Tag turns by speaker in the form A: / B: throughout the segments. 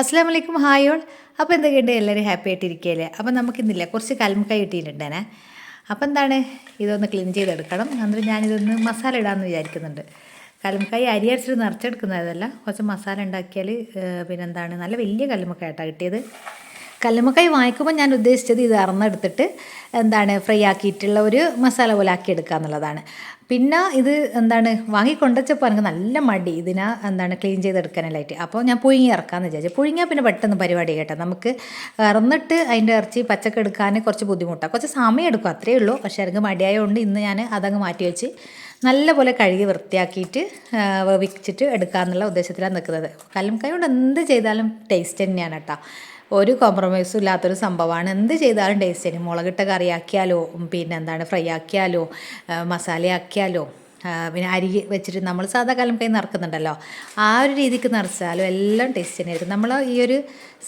A: അസ്സാം വലൈക്കും ഹായോൾ അപ്പോൾ എന്തൊക്കെയുണ്ട്? എല്ലാവരും ഹാപ്പി ആയിട്ടിരിക്കുകയല്ലേ അപ്പോൾ നമുക്കിന്നില്ല. കുറച്ച് കൽമുക്കായി കിട്ടിയിട്ടുണ്ടേ അപ്പോൾ എന്താണ്? ഇതൊന്ന് ക്ലീൻ ചെയ്തെടുക്കണം. എന്നിട്ട് ഞാനിതൊന്ന് മസാല ഇടാമെന്ന് വിചാരിക്കുന്നുണ്ട്. കൽമുക്കായി അരി അരച്ചിട്ട് നിറച്ചെടുക്കുന്നതല്ല. കുറച്ച് മസാല ഉണ്ടാക്കിയാൽ പിന്നെന്താണ്? നല്ല വലിയ കൽമുക്കായിട്ടാണ് കിട്ടിയത്. കല്ലുമ്മക്കായി വാങ്ങിക്കുമ്പോൾ ഞാൻ ഉദ്ദേശിച്ചത് ഇത് അറന്നെടുത്തിട്ട് എന്താണ് ഫ്രൈ ആക്കിയിട്ടുള്ള ഒരു മസാല പോലെ ആക്കി എടുക്കുക എന്നുള്ളതാണ്. പിന്നെ ഇത് എന്താണ് വാങ്ങിക്കൊണ്ടുവച്ചപ്പോൾ എനിക്ക് നല്ല മടി ഇതിനെ എന്താണ് ക്ലീൻ ചെയ്തെടുക്കാനായിട്ട് അപ്പോൾ ഞാൻ പുഴുങ്ങി ഇറക്കാമെന്ന് വിചാരിച്ചു. പുഴുങ്ങിയാൽ പിന്നെ പെട്ടെന്ന് പരിപാടി കേട്ടോ. നമുക്ക് ഇറന്നിട്ട് അതിന്റെ ഇറച്ചി പച്ചക്ക് എടുക്കാൻ കുറച്ച് ബുദ്ധിമുട്ടാണ്. കുറച്ച് സമയം എടുക്കും അത്രയേ ഉള്ളൂ. പക്ഷേ എനിക്ക് മടിയായതുകൊണ്ട് ഇന്ന് ഞാൻ അതങ്ങ് മാറ്റി വെച്ച് നല്ലപോലെ കഴുകി വൃത്തിയാക്കിയിട്ട് വേവിച്ചിട്ട് എടുക്കാമെന്നുള്ള ഉദ്ദേശത്തിലാണ് നിൽക്കുന്നത്. കല്ലുംകായ കൊണ്ട് എന്ത് ചെയ്താലും ടേസ്റ്റ് തന്നെയാണ് കേട്ടോ. ഒരു കോംപ്രമൈസും ഇല്ലാത്തൊരു സംഭവമാണ്. എന്ത് ചെയ്താലും ടേസ്റ്റ് തന്നെ മുളകിട്ട കറിയാക്കിയാലോ പിന്നെ എന്താണ് ഫ്രൈ ആക്കിയാലോ? മസാലയാക്കിയാലോ പിന്നെ അരി വെച്ചിട്ട് നമ്മൾ സാധാ കാലം കൈ നിറക്കുന്നുണ്ടല്ലോ. ആ ഒരു രീതിക്ക് നിറച്ചാലും എല്ലാം ടേസ്റ്റ് തന്നെയായിരിക്കും നമ്മൾ ഈ ഒരു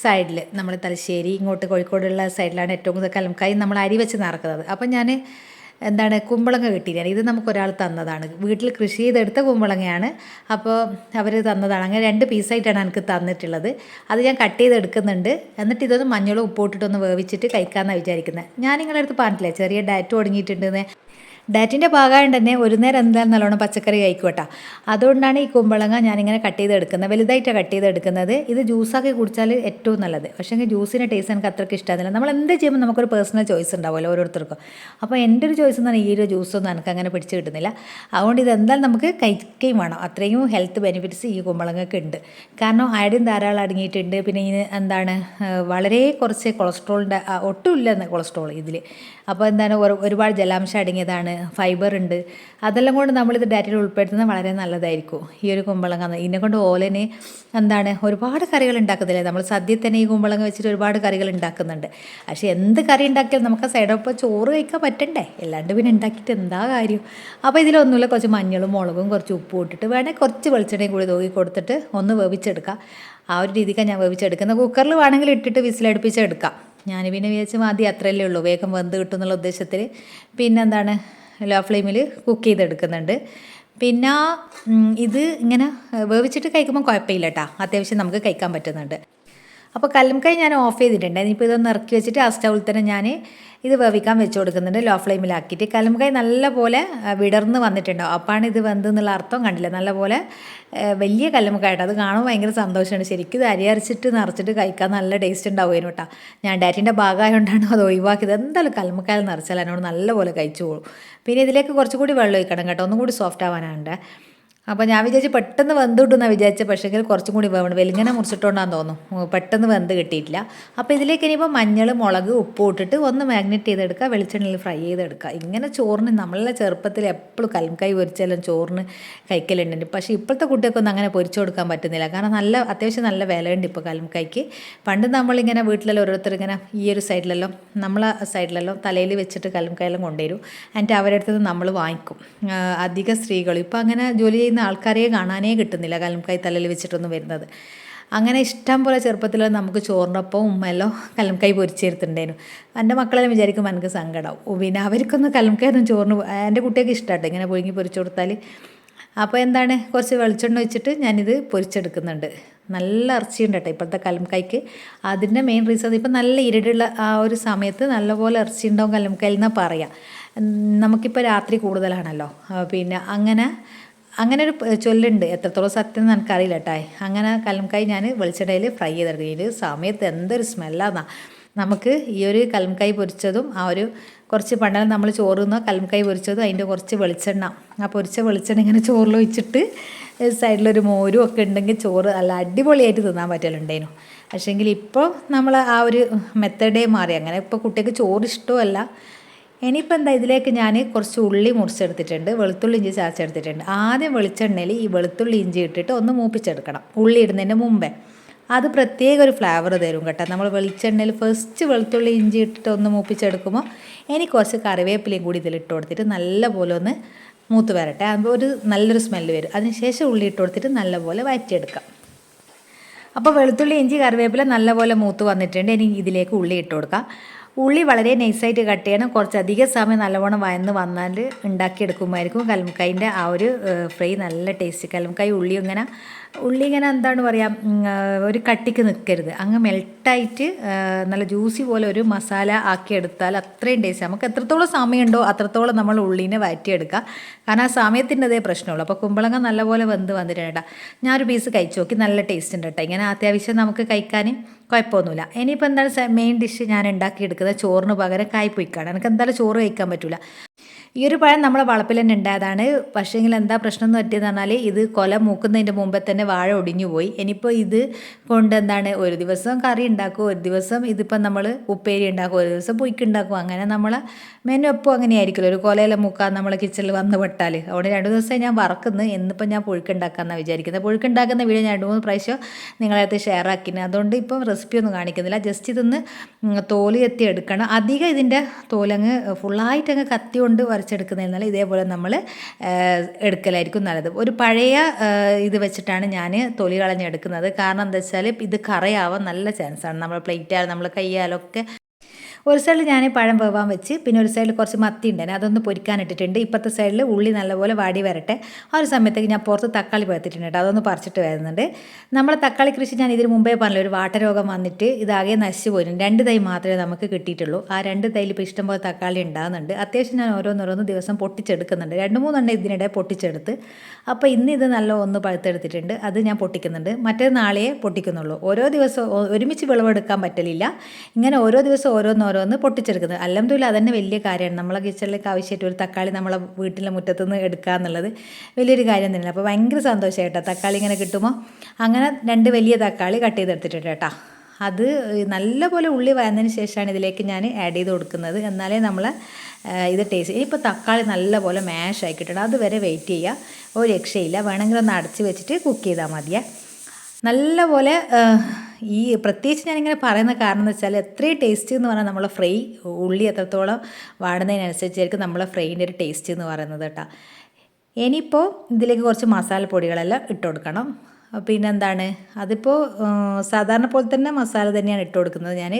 A: സൈഡിൽ നമ്മൾ തലശ്ശേരി ഇങ്ങോട്ട് കോഴിക്കോടുള്ള സൈഡിലാണ് ഏറ്റവും കൂടുതൽ കലം കൈ നമ്മൾ അരി വെച്ച് നിറക്കുന്നത്. അപ്പം ഞാൻ എന്താണ് കുമ്പളങ്ങ കിട്ടിയില്ല? ഇത് നമുക്ക് ഒരാൾ തന്നതാണ്. വീട്ടിൽ കൃഷി ചെയ്തെടുത്ത കുമ്പളങ്ങയാണ്. അപ്പോൾ അവർ തന്നതാണ്. അങ്ങനെ രണ്ട് പീസായിട്ടാണ് എനിക്ക് തന്നിട്ടുള്ളത്. അത് ഞാൻ കട്ട് ചെയ്തെടുക്കുന്നുണ്ട് എന്നിട്ട് ഇതൊന്ന് മഞ്ഞളും ഉപ്പോട്ടിട്ടൊന്ന് വേവിച്ചിട്ട് കഴിക്കാമെന്നാണ് വിചാരിക്കുന്നത്. ഞാൻ നിങ്ങളുടെ അടുത്ത് പറഞ്ഞില്ലേ ചെറിയ ഡയറ്റ് തുടങ്ങിയിട്ടുണ്ടെന്ന്. ഡയറ്റിന്റെ ഭാഗമായത് തന്നെ ഒരു നേരം എന്തായാലും നല്ലോണം പച്ചക്കറി കഴിക്കൂട്ടാ അതുകൊണ്ടാണ് ഈ കുമ്പളങ്ങ ഞാനിങ്ങനെ കട്ട് ചെയ്തെടുക്കുന്നത്. വലുതായിട്ടാണ് കട്ട് ചെയ്തെടുക്കുന്നത്. ഇത് ജ്യൂസാക്കി കുടിച്ചാൽ ഏറ്റവും നല്ലത്. പക്ഷേ ജ്യൂസിന്റെ ടേസ്റ്റ് എനിക്ക് അത്രയ്ക്ക് ഇഷ്ടമാകുന്നില്ല നമ്മൾ എന്ത് ചെയ്യുമ്പോൾ നമുക്കൊരു പേഴ്സണൽ ചോയ്സ് ഉണ്ടാവുമല്ലോ ഓരോരുത്തർക്കും. അപ്പോൾ എന്റെ ഒരു ചോയ്സ് എന്നാണ് ഈ ഒരു ജ്യൂസൊന്നും എനിക്ക് അങ്ങനെ പിടിച്ച് കിട്ടുന്നില്ല. അതുകൊണ്ട് ഇത് എന്തായാലും നമുക്ക് കഴിക്കുകയും വേണം. അത്രയും ഹെൽത്ത് ബെനിഫിറ്റ്സ് ഈ കുമ്പളങ്ങക്ക് ഉണ്ട്. കാരണം അയഡിൻ ധാരാളം അടങ്ങിയിട്ടുണ്ട്. പിന്നെ ഇനി എന്താണ്? വളരെ കുറച്ച് കൊളസ്ട്രോളിന്റെ ഒട്ടുമില്ല കൊളസ്ട്രോൾ ഇതിൽ അപ്പോൾ എന്താണ്? ഒരുപാട് ജലാംശം അടങ്ങിയതാണ്. ഫൈബർ ഉണ്ട്. അതെല്ലാം കൊണ്ട് നമ്മളിത് ഡയറ്റിൽ ഉൾപ്പെടുത്തുന്നത് വളരെ നല്ലതായിരിക്കും. ഈ ഒരു കുമ്പളങ്ങ ഇതിനെ കൊണ്ട് ഓലന് എന്താണ് ഒരുപാട് കറികൾ ഉണ്ടാക്കുന്നില്ലേ? നമ്മൾ സദ്യ തന്നെ ഈ കുമ്പളങ്ങ വെച്ചിട്ട് ഒരുപാട് കറികൾ ഉണ്ടാക്കുന്നുണ്ട്. പക്ഷേ എന്ത് കറി ഉണ്ടാക്കിയാലും നമുക്ക് സൈഡൊപ്പം ചോറ് കഴിക്കാൻ പറ്റണ്ടേ? എല്ലാണ്ട് പിന്നെ ഉണ്ടാക്കിയിട്ട് എന്താ കാര്യം? അപ്പോൾ ഇതിലൊന്നുമില്ല കുറച്ച് മഞ്ഞളും മുളകും കുറച്ച് ഉപ്പും ഇട്ടിട്ട് വേണേൽ കുറച്ച് വെളിച്ചെണ്ണയും കൂടി തൂക്കി കൊടുത്തിട്ട് ഒന്ന് വേവിച്ചെടുക്കാം. ആ ഒരു രീതിക്കാണ് ഞാൻ വേവിച്ചെടുക്കുന്നത്. കുക്കറിൽ വേണമെങ്കിൽ ഇട്ടിട്ട് വിസിലടുപ്പിച്ചെടുക്കാം ഞാൻ പിന്നെ വിചാരിച്ച് മതി അത്രയല്ലേ ഉള്ളൂ. വേഗം വെന്ത് കിട്ടും എന്നുള്ള ഉദ്ദേശത്തിൽ. പിന്നെ എന്താണ്? ലോ ഫ്ലെയിമിൽ കുക്ക് ചെയ്തെടുക്കുന്നുണ്ട്. പിന്നെ ഇത് ഇങ്ങനെ വേവിച്ചിട്ട് കഴിക്കുമ്പോൾ കുഴപ്പമില്ല കേട്ടോ അത്യാവശ്യം നമുക്ക് കഴിക്കാൻ പറ്റുന്നുണ്ട്. അപ്പോൾ കല്ലുംകൈ ഞാൻ ഓഫ് ചെയ്തിട്ടുണ്ട്. ഇനിയിപ്പോൾ ഇതൊന്ന് ഇറക്കി വെച്ചിട്ട് ആ സ്റ്റൗവിൽ തന്നെ ഞാൻ ഇത് വേവിക്കാൻ വെച്ച് കൊടുക്കുന്നുണ്ട്. ലോ ഫ്ലെയിമിലാക്കിയിട്ട് കല്ലുംകൈ നല്ലപോലെ വിടർന്ന് വന്നിട്ടുണ്ടാവും അപ്പാണ് ഇത് വെന്തെന്നുള്ള അർത്ഥം കണ്ടില്ല. നല്ലപോലെ വലിയ കല്ലുമുക്കായിട്ട് അത് കാണുമ്പോൾ ഭയങ്കര സന്തോഷമാണ് ശരിക്കും ഇത് അരി അരച്ചിട്ട് നിറച്ചിട്ട് കഴിക്കാൻ നല്ല ടേസ്റ്റ് ഉണ്ടാവുമായിരുന്നു കേട്ടോ ഞാൻ ഡാറ്റിന്റെ ഭാഗമായതുകൊണ്ടാണ് അത് ഒഴിവാക്കിയത്. എന്തായാലും കല്ലുമ്മക്കായൽ നിറച്ചാൽ എന്നോട് നല്ലപോലെ കഴിച്ചു പോകും പിന്നെ ഇതിലേക്ക് കുറച്ചുകൂടി വെള്ളം ഒഴിക്കണം കേട്ടോ. ഒന്നും കൂടി സോഫ്റ്റ് ആവാനാണ് അപ്പോൾ ഞാൻ വിചാരിച്ച് പെട്ടെന്ന് വെന്ത് കിട്ടുമെന്നാണ് വിചാരിച്ചത് പക്ഷേ കുറച്ചും കൂടി വേണം വെലിങ്ങനെ മുറിച്ചിട്ടുണ്ടാന്ന് തോന്നുന്നു. പെട്ടെന്ന് വെന്ത് കിട്ടിയിട്ടില്ല. അപ്പോൾ ഇതിലേക്ക് ഇനിയിപ്പോൾ മഞ്ഞൾ മുളക് ഉപ്പ് ഇട്ടിട്ട് ഒന്ന് മാഗ്നറ്റ് ചെയ്തെടുക്കുക. വെളിച്ചെണ്ണയിൽ ഫ്രൈ ചെയ്തെടുക്കുക. ഇങ്ങനെ ചോറിന് നമ്മളെ ചെറുപ്പത്തിൽ എപ്പോഴും കൽക്കായി പൊരിച്ചാലും ചോറിന് കഴിക്കലുണ്ട്. പക്ഷേ ഇപ്പോഴത്തെ കുട്ടികൾക്കൊന്നും അങ്ങനെ പൊരിച്ചു കൊടുക്കാൻ പറ്റുന്നില്ല. കാരണം നല്ല അത്യാവശ്യം നല്ല വിലയുണ്ട് ഇപ്പോൾ കൽക്കായ്ക്ക് പണ്ട് നമ്മളിങ്ങനെ വീട്ടിലെല്ലാം ഓരോരുത്തർ ഇങ്ങനെ ഈ ഒരു സൈഡിലെല്ലാം നമ്മളെ സൈഡിലെല്ലാം തലയിൽ വെച്ചിട്ട് കൽക്കായെല്ലാം കൊണ്ടുവരും. എന്നിട്ട് അവരുടെ അടുത്ത് നമ്മൾ വാങ്ങിക്കും. അധിക സ്ത്രീകൾ ഇപ്പോൾ അങ്ങനെ ജോലി ചെയ്യുന്ന ആൾക്കാരെ കാണാനേ കിട്ടുന്നില്ല. കലംകായ് തലയിൽ വെച്ചിട്ടൊന്നും വരുന്നത്. അങ്ങനെ ഇഷ്ടം പോലെ ചെറുപ്പത്തിൽ നമുക്ക് ചോറിനൊപ്പം എല്ലാം കലംകായ് പൊരിച്ചെടുത്തിട്ടുണ്ടായിരുന്നു എന്റെ മക്കളെല്ലാം വിചാരിക്കുമ്പോൾ എനിക്ക് സങ്കടമാവും പിന്നെ അവർക്കൊന്നും കലംകായൊന്നും ചോറിന് എന്റെ കുട്ടിയൊക്കെ ഇഷ്ടമാട്ടോ ഇങ്ങനെ പുഴുങ്ങി പൊരിച്ചു കൊടുത്താൽ അപ്പോൾ എന്താണ്? കുറച്ച് വെളിച്ചെണ്ണ വെച്ചിട്ട് ഞാനിത് പൊരിച്ചെടുക്കുന്നുണ്ട്. നല്ല ഇറച്ചി ഉണ്ട് കേട്ടോ ഇപ്പോഴത്തെ കലംകായ്ക്ക് അതിന്റെ മെയിൻ റീസൺ ഇപ്പം നല്ല ഇരുടുള്ള ആ ഒരു സമയത്ത് നല്ലപോലെ ഇറച്ചി ഉണ്ടാവും കലംകായിൽ എന്നാണ് പറയാം. നമുക്കിപ്പോൾ രാത്രി കൂടുതലാണല്ലോ. പിന്നെ അങ്ങനെ അങ്ങനെ ഒരു ചൊല്ലുണ്ട്. എത്രത്തോളം സത്യം എന്ന് എനിക്കറിയില്ല കേട്ടോ അങ്ങനെ കലംകായ് ഞാൻ വെളിച്ചെണ്ണയിൽ ഫ്രൈ ചെയ്തെടുക്കും. ഇത് സമയത്ത് എന്തൊരു സ്മെല്ലാന്നാ. നമുക്ക് ഈ ഒരു കലംകായ് പൊരിച്ചതും ആ ഒരു കുറച്ച് പണ്ടെല്ലാം നമ്മൾ ചോറ് ചോറുന്ന കലംകായ് പൊരിച്ചതും അതിന്റെ കുറച്ച് വെളിച്ചെണ്ണ. ആ പൊരിച്ച വെളിച്ചെണ്ണ ഇങ്ങനെ ചോറിൽ ഒഴിച്ചിട്ട് സൈഡിലൊരു മോരും ഒക്കെ ഉണ്ടെങ്കിൽ ചോറ് നല്ല അടിപൊളിയായിട്ട് തിന്നാൻ പറ്റലുണ്ടേനു പക്ഷേങ്കിൽ ഇപ്പോൾ നമ്മൾ ആ ഒരു മെത്തേഡേ മാറി. അങ്ങനെ ഇപ്പോൾ കുട്ടിക്ക് ചോറ് ഇഷ്ടമല്ല ഇനിയിപ്പോൾ എന്താ ഇതിലേക്ക് ഞാൻ കുറച്ച് ഉള്ളി മുറിച്ചെടുത്തിട്ടുണ്ട് വെളുത്തുള്ളി ഇഞ്ചി ചാച്ചെടുത്തിട്ടുണ്ട് ആദ്യം വെളിച്ചെണ്ണയിൽ ഈ വെളുത്തുള്ളി ഇഞ്ചി ഇട്ടിട്ട് ഒന്ന് മൂപ്പിച്ചെടുക്കണം ഉള്ളി ഇടുന്നതിന് മുമ്പേ. അത് പ്രത്യേക ഒരു ഫ്ലേവർ തരും കേട്ടോ. നമ്മൾ വെളിച്ചെണ്ണയിൽ ഫസ്റ്റ് വെളുത്തുള്ളി ഇഞ്ചി ഇട്ടിട്ട് ഒന്ന് മൂപ്പിച്ചെടുക്കുമ്പോൾ ഇനി കുറച്ച് കറിവേപ്പിലയും കൂടി ഇതിലിട്ട് കൊടുത്തിട്ട് നല്ലപോലെ ഒന്ന് മൂത്ത് വരട്ടെ. അപ്പോൾ ഒരു നല്ലൊരു സ്മെല്ല് വരും. അതിനുശേഷം ഉള്ളി ഇട്ട് കൊടുത്തിട്ട് നല്ലപോലെ വഴറ്റിയെടുക്കാം. അപ്പോൾ വെളുത്തുള്ളി ഇഞ്ചി കറിവേപ്പില നല്ലപോലെ മൂത്ത് വന്നിട്ടുണ്ട്. ഇനി ഇതിലേക്ക് ഉള്ളി ഇട്ട് കൊടുക്കാം. ഉള്ളി വളരെ നൈസായിട്ട് കട്ട് ചെയ്യണം. കുറച്ചധികം സമയം നല്ലവണ്ണം വയന്ന് വന്നാൽ ഉണ്ടാക്കിയെടുക്കുമ്പോഴായിരിക്കും കലമുക്കായിന്റെ ആ ഒരു ഫ്രൈ നല്ല ടേസ്റ്റ്. കലമുക്കായി ഉള്ളി ഇങ്ങനെ ഉള്ളി ഇങ്ങനെ എന്താണ് പറയുക ഒരു കട്ടിക്ക് നിൽക്കരുത് അങ്ങ് മെൽട്ടായിട്ട് നല്ല ജ്യൂസി പോലെ ഒരു മസാല ആക്കി എടുത്താൽ അത്രയും ടേസ്റ്റ്. നമുക്ക് എത്രത്തോളം സമയമുണ്ടോ അത്രത്തോളം നമ്മൾ ഉള്ളീനെ വഴറ്റിയെടുക്കുക കാരണം ആ സമയത്തിന്റെതേ പ്രശ്നമുള്ളൂ. അപ്പോൾ കുമ്പളങ്ങ നല്ലപോലെ വെന്ത് വന്നിട്ടുണ്ട് ഞാനൊരു പീസ് കഴിച്ചു നോക്കി. നല്ല ടേസ്റ്റ് ഉണ്ട് കേട്ടോ. ഇങ്ങനെ അത്യാവശ്യം നമുക്ക് കഴിക്കാൻ കുഴപ്പമൊന്നുമില്ല. ഇനിയിപ്പോൾ എന്താണ് മെയിൻ ഡിഷ് ഞാൻ ഉണ്ടാക്കിയെടുക്കുന്നത്? ചോറിന് പകരം കായ്പൊയ്ക്കാണ് എനിക്ക് എന്തായാലും ചോറ് കഴിക്കാൻ പറ്റില്ല ഈ ഒരു പഴം നമ്മളെ വളപ്പിൽ തന്നെ ഉണ്ടായതാണ്. പക്ഷേങ്കിൽ എന്താ പ്രശ്നം എന്ന് പറ്റിയെന്ന് പറഞ്ഞാൽ ഇത് കൊല മൂക്കുന്നതിന്റെ മുമ്പേ തന്നെ വാഴ ഒടിഞ്ഞു പോയി. ഇനിയിപ്പോൾ ഇത് കൊണ്ട് എന്താണ് ഒരു ദിവസം കറി ഉണ്ടാക്കും ഒരു ദിവസം ഇതിപ്പം നമ്മൾ ഉപ്പേരി ഉണ്ടാക്കും ഒരു ദിവസം പൊയ്ക്ക് ഉണ്ടാക്കും. അങ്ങനെ നമ്മളെ മെനു എപ്പോൾ അങ്ങനെയായിരിക്കുമല്ലോ. ഒരു കൊലയിലെ മുക്കാൻ നമ്മളെ കിച്ചണിൽ വന്ന് പെട്ടാൽ അവിടെ രണ്ട് ദിവസമായി ഞാൻ വറക്കുന്നു. എന്നിപ്പം ഞാൻ പുഴുക്കുണ്ടാക്കാമെന്നാണ് വിചാരിക്കുന്നത് പുഴുക്കുണ്ടാക്കുന്ന വീഡിയോ ഞാൻ രണ്ട് മൂന്ന് പ്രാവശ്യം നിങ്ങളടുത്ത് ഷെയർ ആക്കിന്. അതുകൊണ്ട് ഇപ്പം റെസിപ്പി ഒന്നും കാണിക്കുന്നില്ല. ജസ്റ്റ് ഇതൊന്ന് തോൽ എത്തി എടുക്കണം. അധികം ഇതിന്റെ തോലങ്ങ് ഫുള്ളായിട്ടങ്ങ് കത്തി കൊണ്ട് വരച്ചെടുക്കുന്നതിനാൽ ഇതേപോലെ നമ്മൾ എടുക്കലായിരിക്കും നല്ലത്. ഒരു പഴയ ഇത് വെച്ചിട്ടാണ് ഞാൻ തൊലി കളഞ്ഞെടുക്കുന്നത്. കാരണം എന്താ വെച്ചാൽ ഇത് കറയാവാൻ നല്ല ചാൻസാണ് നമ്മൾ പ്ലേറ്റായാലും നമ്മൾ കൈയാലൊക്കെ ഒരു സൈഡിൽ ഞാൻ പഴം വേവാൻ വെച്ച് പിന്നെ ഒരു സൈഡിൽ കുറച്ച് മത്തി ഉണ്ടായിരുന്നു അതൊന്ന് പൊരിക്കാൻ ഇട്ടിട്ടുണ്ട്. ഇപ്പോഴത്തെ സൈഡിൽ ഉള്ളി നല്ലപോലെ വാടി വരട്ടെ. ആ ഒരു സമയത്തേക്ക് ഞാൻ പുറത്ത് തക്കാളി പഴുത്തിട്ടുണ്ട് കേട്ടോ അതൊന്ന് പറിച്ചിട്ട് വരുന്നുണ്ട്. നമ്മളെ തക്കാളി കൃഷി ഞാൻ ഇതിന് മുമ്പേ പറഞ്ഞില്ല ഒരു വാട്ടരോഗം വന്നിട്ട് ഇതാകെ നശിച്ചു പോയിരുന്നു രണ്ട് തൈ മാത്രമേ നമുക്ക് കിട്ടിയിട്ടുള്ളൂ. ആ രണ്ട് തൈയിൽ ഇപ്പോൾ ഇഷ്ടംപോലെ തക്കാളി ഉണ്ടാകുന്നുണ്ട് അത്യാവശ്യം ഞാൻ ഓരോന്നോരോന്ന് ദിവസം പൊട്ടിച്ചെടുക്കുന്നുണ്ട്. രണ്ട് മൂന്നെണ്ണം ഇതിനിടെ പൊട്ടിച്ചെടുത്ത്. അപ്പോൾ ഇന്ന് ഇത് നല്ല ഒന്ന് പഴുത്തെടുത്തിട്ടുണ്ട്. അത് ഞാൻ പൊട്ടിക്കുന്നുണ്ട്. മറ്റേ നാളെയേ പൊട്ടിക്കുന്നുള്ളൂ. ഓരോ ദിവസം ഒരുമിച്ച് വിളവെടുക്കാൻ പറ്റലില്ല. ഇങ്ങനെ ഓരോ ദിവസം ഓരോന്നോരോ ഓരോന്ന് പൊട്ടിച്ചെടുക്കുന്നത്. അല്ലെങ്കിൽ അത് തന്നെ വലിയ കാര്യമാണ്. നമ്മളെ കിച്ചണിലേക്ക് ആവശ്യമായിട്ട് ഒരു തക്കാളി നമ്മളെ വീട്ടിലെ മുറ്റത്തുനിന്ന് എടുക്കുക എന്നുള്ളത് വലിയൊരു കാര്യം തന്നെയാണ്. അപ്പോൾ ഭയങ്കര സന്തോഷമായിട്ടോ തക്കാളി ഇങ്ങനെ കിട്ടുമ്പോൾ അങ്ങനെ രണ്ട് വലിയ തക്കാളി കട്ട് ചെയ്തെടുത്തിട്ടുണ്ട് കേട്ടോ. അത് നല്ലപോലെ ഉള്ളി വയന്നതിന് ശേഷമാണ് ഇതിലേക്ക് ഞാൻ ആഡ് ചെയ്ത് കൊടുക്കുന്നത്. എന്നാലേ നമ്മൾ ഇത് ടേസ്റ്റ് ഇനിയിപ്പോൾ തക്കാളി നല്ലപോലെ മാഷ് ആക്കിയിട്ടുണ്ട്. അതുവരെ വെയിറ്റ് ചെയ്യുക ഒരു രക്ഷയില്ല. വേണമെങ്കിൽ ഒന്ന് അടച്ച് വെച്ചിട്ട് കുക്ക് ചെയ്താൽ മതിയേ. നല്ലപോലെ ഈ പ്രത്യേകിച്ച് ഞാനിങ്ങനെ പറയുന്ന കാരണം എന്ന് വെച്ചാൽ എത്രയും ടേസ്റ്റ് എന്ന് പറഞ്ഞാൽ നമ്മളെ ഫ്രൈ ഉള്ളി എത്രത്തോളം വാടുന്നതിനനുസരിച്ചായിരിക്കും നമ്മളെ ഫ്രൈന്റെ ഒരു ടേസ്റ്റ് എന്ന് പറയുന്നത് കേട്ടോ. ഇനിയിപ്പോൾ ഇതിലേക്ക് കുറച്ച് മസാലപ്പൊടികളെല്ലാം ഇട്ട് കൊടുക്കണം. പിന്നെ എന്താണ് അതിപ്പോൾ സാധാരണ പോലെ തന്നെ മസാല തന്നെയാണ് ഇട്ട് കൊടുക്കുന്നത് ഞാൻ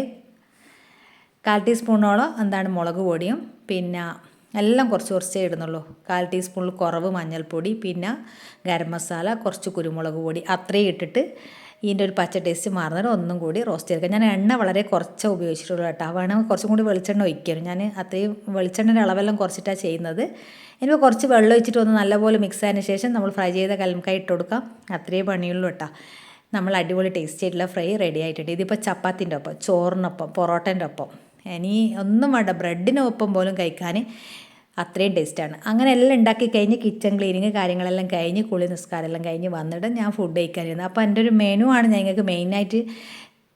A: കാൽ ടീസ്പൂണോളം എന്താണ് മുളക് പൊടിയും പിന്നെ എല്ലാം കുറച്ച് കുറച്ചേ ഇടുന്നുള്ളൂ. കാൽ ടീസ്പൂണിൽ കുറവ് മഞ്ഞൾപ്പൊടി പിന്നെ ഗരം മസാല കുറച്ച് കുരുമുളക് പൊടി അത്രയും ഇട്ടിട്ട് ഇതിന്റെ ഒരു പച്ച ടേസ്റ്റ് മാറുന്നവരെ ഒന്നും കൂടി റോസ്റ്റ് ചെയ്തെടുക്കുക ഞാൻ എണ്ണ വളരെ കുറച്ചേ ഉപയോഗിച്ചിട്ടുള്ളൂ കേട്ടോ. വേണമെങ്കിൽ കുറച്ചും കൂടി വെളിച്ചെണ്ണ ഒഴിക്കണം ഞാൻ അത്രയും വെളിച്ചെണ്ണയുടെ അളവെല്ലാം കുറച്ചിട്ടാണ് ചെയ്യുന്നത്. ഇനിയിപ്പോൾ കുറച്ച് വെള്ളം ഒഴിച്ചിട്ട് ഒന്ന് നല്ലപോലെ മിക്സ് ആയതിനു ശേഷം നമ്മൾ ഫ്രൈ ചെയ്ത കലമക്കായി ഇട്ട് കൊടുക്കാം. അത്രയേ പണിയുള്ളൂ കേട്ടോ. നമ്മൾ അടിപൊളി ടേസ്റ്റ് ആയിട്ടുള്ള ഫ്രൈ റെഡി ആയിട്ടുണ്ട്. ഇതിപ്പോൾ ചപ്പാത്തിന്റെ ഒപ്പം ചോറിനൊപ്പം പൊറോട്ടന്റെ ഒപ്പം. ഇനി ഒന്നും വേണ്ട. ബ്രെഡിനൊപ്പം പോലും കഴിക്കാൻ അത്രയും ടേസ്റ്റാണ് അങ്ങനെ എല്ലാം ഉണ്ടാക്കി കഴിഞ്ഞ് കിച്ചൺ ക്ലീനിങ് കാര്യങ്ങളെല്ലാം കഴിഞ്ഞ് കുളി നിസ്കാരമെല്ലാം കഴിഞ്ഞ് വന്നിട്ട് ഞാൻ ഫുഡ് കഴിക്കാനിരുന്നു അപ്പോൾ എന്റെ ഒരു മെനു ആണ് ഞങ്ങൾക്ക് മെയിനായിട്ട്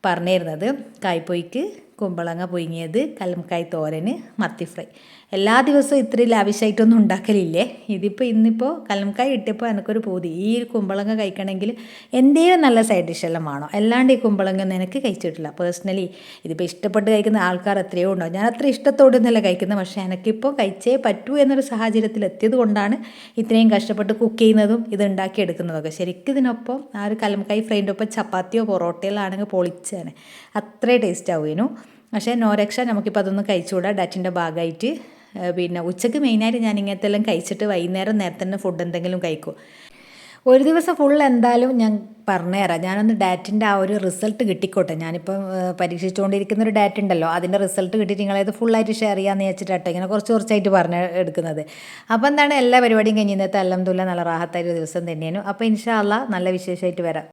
A: പറഞ്ഞിരുന്നത്. കായ്പൊയ്ക്ക് കുമ്പളങ്ങ പുഴുങ്ങിയത് കലംകായ് തോരന് മത്തി ഫ്രൈ എല്ലാ ദിവസവും ഇത്രയും ലാവിശായിട്ടൊന്നും ഉണ്ടാക്കലില്ലേ? ഇതിപ്പോൾ ഇന്നിപ്പോൾ കലംകായ് കിട്ടിയപ്പോൾ എനിക്കൊരു പൂതി. ഈ ഒരു കുമ്പളങ്ങ കഴിക്കണമെങ്കിൽ എന്തേലും നല്ല സൈഡ് ഡിഷെല്ലാം വേണോ. അല്ലാണ്ട് ഈ കുമ്പളങ്ങ എനിക്ക് കഴിച്ചിട്ടില്ല. പേഴ്സണലി ഇതിപ്പോൾ ഇഷ്ടപ്പെട്ട് കഴിക്കുന്ന ആൾക്കാർ എത്രയോ ഉണ്ടോ ഞാൻ അത്ര ഇഷ്ടത്തോടെ നല്ല കഴിക്കുന്നത്. പക്ഷേ എനിക്കിപ്പോൾ കഴിച്ചേ പറ്റൂ എന്നൊരു സാഹചര്യത്തിൽ എത്തിയത് കൊണ്ടാണ് ഇത്രയും കഷ്ടപ്പെട്ട് കുക്ക് ചെയ്യുന്നതും ഇത് ഉണ്ടാക്കിയെടുക്കുന്നതൊക്കെ ശരിക്കും ഇതിനൊപ്പം ആ ഒരു കലംകായ് ഫ്രൈന്റെ ഒപ്പം ചപ്പാത്തിയോ പൊറോട്ടയോ ആണെങ്കിൽ പൊളിച്ചാണ് അത്രേ ടേസ്റ്റ് ആവുകയും പക്ഷേ നോരക്ഷ നമുക്കിപ്പോൾ അതൊന്നും കഴിച്ചുകൂടാ. ഡാറ്റിന്റെ ഭാഗമായിട്ട് പിന്നെ ഉച്ചയ്ക്ക് മെയിനായിട്ട് ഞാൻ ഇങ്ങനത്തെ എല്ലാം കഴിച്ചിട്ട് വൈകുന്നേരം നേരത്തെ തന്നെ ഫുഡ് എന്തെങ്കിലും കഴിക്കും. ഒരു ദിവസം ഫുൾ എന്തായാലും ഞാൻ പറഞ്ഞുതരാം ഞാനൊന്ന് ഡാറ്റിന്റെ ആ ഒരു റിസൾട്ട് കിട്ടിക്കോട്ടെ. ഞാനിപ്പം പരീക്ഷിച്ചുകൊണ്ടിരിക്കുന്ന ഒരു ഡാറ്റ് ഉണ്ടല്ലോ. അതിന്റെ റിസൾട്ട് കിട്ടിയിട്ട് നിങ്ങളത് ഫുള്ളായിട്ട് ഷെയർ ചെയ്യാമെന്ന് വെച്ചിട്ടാട്ടോ ഇങ്ങനെ കുറച്ച് കുറച്ചായിട്ട് പറഞ്ഞ് എടുക്കുന്നത്. അപ്പോൾ എന്താണ് എല്ലാ പരിപാടിയും കഴിഞ്ഞ് ഇന്നത്തെ അല്ലം തുല്ല നല്ല റാഹത്തായ ഒരു ദിവസം തന്നെയാണ്. അപ്പോൾ ഇൻഷാ അല്ല നല്ല വിശേഷമായിട്ട് വരാം.